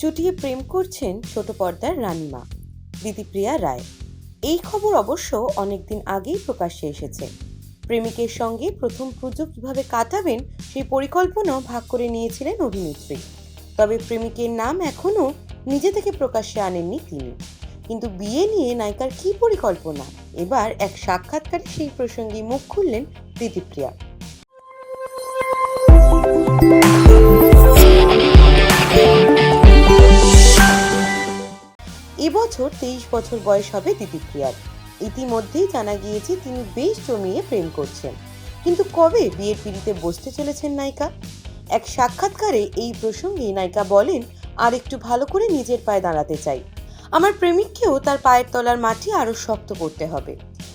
চুটিয়ে প্রেম করছেন ছোট পর্দার রানীমা, দিদিপ্রিয়া রায়। এই খবর অবশ্য অনেকদিন আগেই প্রকাশ্যে এসেছে। প্রেমিকের সঙ্গে প্রথম পুজো কীভাবে কাটাবেন সেই পরিকল্পনাও ভাগ করে নিয়েছিলেন অভিনেত্রী। তবে প্রেমিকের নাম এখনও নিজে থেকে প্রকাশ্যে আনেননি তিনি। কিন্তু বিয়ে নিয়ে নায়িকার কী পরিকল্পনা? এবার এক সাক্ষাৎকারে সেই প্রসঙ্গে মুখ খুললেন দিদিপ্রিয়া। তেইশ বছর বয়স হবে দিদিপ্রিয়ার ইতিমধ্যেই জানা গিয়েছে তিনি বেশ জমিয়ে প্রেম করছেন। কিন্তু কবে বিয়ের পিড়িতে বসতে চলেছেন নায়িকা? এক সাক্ষাৎকারে এই প্রসঙ্গে নায়িকা বলেন, আর একটু ভালো করে নিজের পায়ে দাঁড়াতে চাই। আমার প্রেমিককেও তার পায়ের তলার মাটি আরও শক্ত করতে হবে।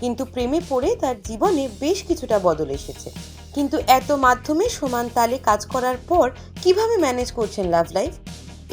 কিন্তু প্রেমে পড়ে তার জীবনে বেশ কিছুটা বদল এসেছে। কিন্তু এত মাধ্যমে সমান তালে কাজ করার পর কীভাবে ম্যানেজ করছেন লাভ লাইফ?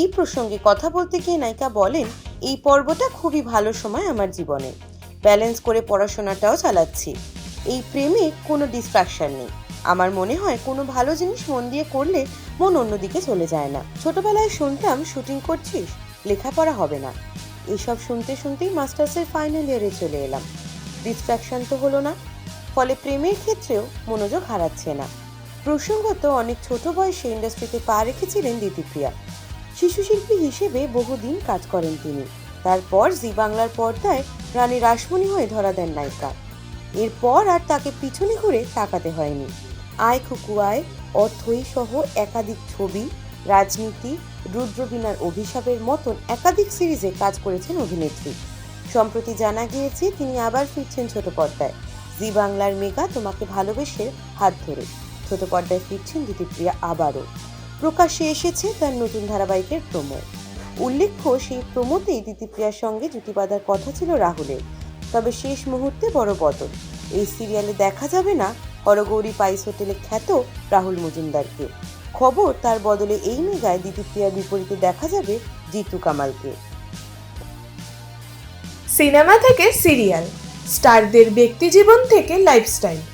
এই প্রসঙ্গে কথা বলতে গিয়ে নায়িকা বলেন এই পর্বটা খুবই ভালো সময় আমার জীবনে। ব্যালেন্স করে পড়াশোনাটাও চালাচ্ছি। এই প্রেমে কোনো ডিস্ট্রাকশন নেই। আমার মনে হয় কোনো ভালো জিনিস মন দিয়ে করলে মন অন্যদিকে চলে যায় না। ছোটবেলায় শুনতাম, শুটিং করছিস? লেখাপড়া হবে না। এসব শুনতে শুনতেই মাস্টার্সের ফাইনাল ইয়ারে চলে এলাম। ডিস্ট্রাকশন তো হলো না। ফলে প্রেমের ক্ষেত্রেও মনোযোগ হারাচ্ছে না। প্রসঙ্গত অনেক ছোট বয়সে ইন্ডাস্ট্রিতে পা রেখেছিলেন দিতিপ্রিয়া। শিশু শিল্পী হিসেবে বহুদিন কাজ করেন তিনি। তারপর জি বাংলার পর্দায় রানী রাসমণি হয়ে ধরা দেন নায়িকা। এরপর আর তাকে পিছনে ঘুরে তাকাতে হয়নি। আয় খুকু আয়, অর্থই সহ একাধিক ছবি, রাজনীতি, রুদ্রবীণার অভিশাপের মতন একাধিক সিরিজে কাজ করেছেন অভিনেত্রী। সম্প্রতি জানা গিয়েছে, তিনি আবার ফিরছেন ছোট পর্দায়। জি বাংলার মেগা তোমাকে ভালোবেসে হাত ধরে। ছোট পর্দায় ফিরছেন দিতিপ্রিয়া আবারও। প্রকাশ্যে এসেছে তার নতুন ধারাবাহিকের প্রোমো। উল্লেখ্য, সেই প্রোমোতেই দিতিপ্রিয়ার সঙ্গে জুটি বাঁধার কথা ছিল রাহুলের। তবে শেষ মুহূর্তে বড় বদল। এই সিরিয়ালে দেখা যাবে না হরগৌরী পাইস হোটেলে খ্যাত রাহুল মজুমদারকে। খবর, তার বদলে এই মেগায় দিতিপ্রিয়ার বিপরীতে দেখা যাবে জিতু কামালকে। সিনেমা থেকে সিরিয়াল, স্টারদের ব্যক্তিজীবন থেকে লাইফস্টাইল।